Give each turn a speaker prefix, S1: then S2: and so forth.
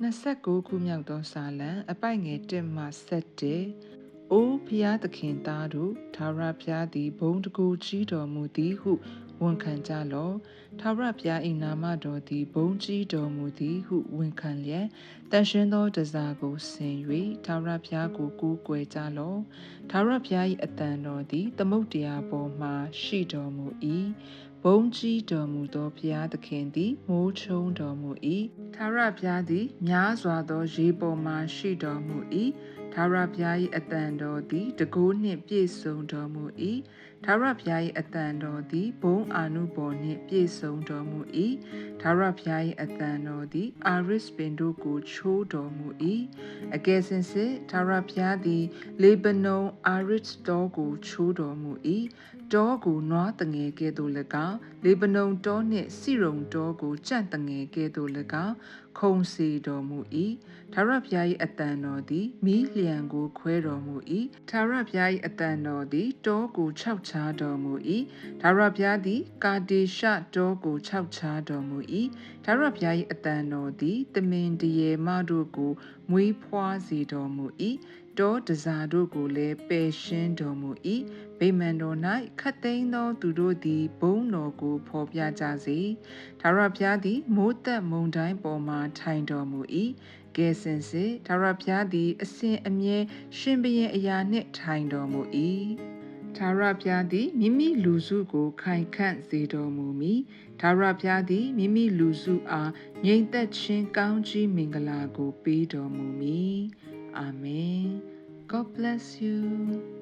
S1: 29ခုမြောက်သောစာလံအပိုက်ငယ်1မှ7အိုးဖျားသခင်သားတို့သာရဖျားသည်ဘုံတကူကြီးတော်မူသည်ဟု ဝန်ခံကြလောသာရဖျား၏နာမတော်သည်ဘုံကြီးတော်မူသည်ဟုဝန်ခံလျက်တန်ရှင်းသောတစားကိုဆင်၍သာရဖျားကိုကူးကွယ်ကြလောသာရဖျား၏အတန်တော်သည်သမုတ်တရားပေါ်မှရှိတော်မူ၏ဘုံကြီးတော်မူသောဘုရားသခင်သည်မိုးချုံတော်မူ၏သာရဘုရားသည်များစွာသောရေပေါ်မှရှိတော်မူ၏ သာရဘုရား၏အတန်တော်သည်တကိုးနှင့်ပြည့်စုံတော်မူ၏သာရဘုရား၏အတန်တော်သည်ဘုံအာနုဘော်နှင့်ပြည့်စုံတော်မူ၏သာရဘုရား၏အတန်တော်သည်အာရစ်ပင်တို့ကိုချိုးတော်မူ၏အကယ်စင်စစ်သာရဘုရားသည် လေဘနုန်အာရစ်တော်ကိုချိုးတော်မူ၏တောကိုနွားတငယ်ကဲ့သို့၎င်းလေပနုံတောနှင့်စီရုံတောကိုကြန့်တငယ်ကဲ့သို့၎င်းခုံစီတော်မူ၏သာရဘုရား၏အတန်တော်သည်မိလျံကိုခွဲတော်မူ၏သာရဘုရား၏အတန်တော်သည်တောကိုခြောက်ချားတော်မူ၏သာရဘုရားသည်ကာဒေရှတောကိုခြောက်ချားတော်မူ၏သာရဘုရား၏အတန်တော်သည်တမင်တရေမတို့ကိုမွေးဖွားစေတော်မူ၏တောတစားတို့ကိုလည်းပယ်ရှင်းတော်မူ၏ဗိမာန်တော်၌ခတ်သိမ်းသောသူတို့သည်ဘုန်းတော်ကိုဖော်ပြကြစေ။ဒါရဘုရားသည်မိုးသက်မုန်တိုင်းပေါ်မှထိုင်တော်မူ၏။ကဲစင်စစ်ဒါရဘုရားသည်အစဉ်အမြဲရှင်ဘရင်အရာနှင့်ထိုင်တော်မူ၏။ဒါရဘုရားသည်မိမိလူစုကိုခိုင်ခန့်စေတော်မူမည်။ဒါရဘုရားသည်မိမိလူစုအားငြိမ်သက်ခြင်းကောင်းကြီးမင်္ဂလာကိုပေးတော်မူမ ည်။အာမင်။ God bless you.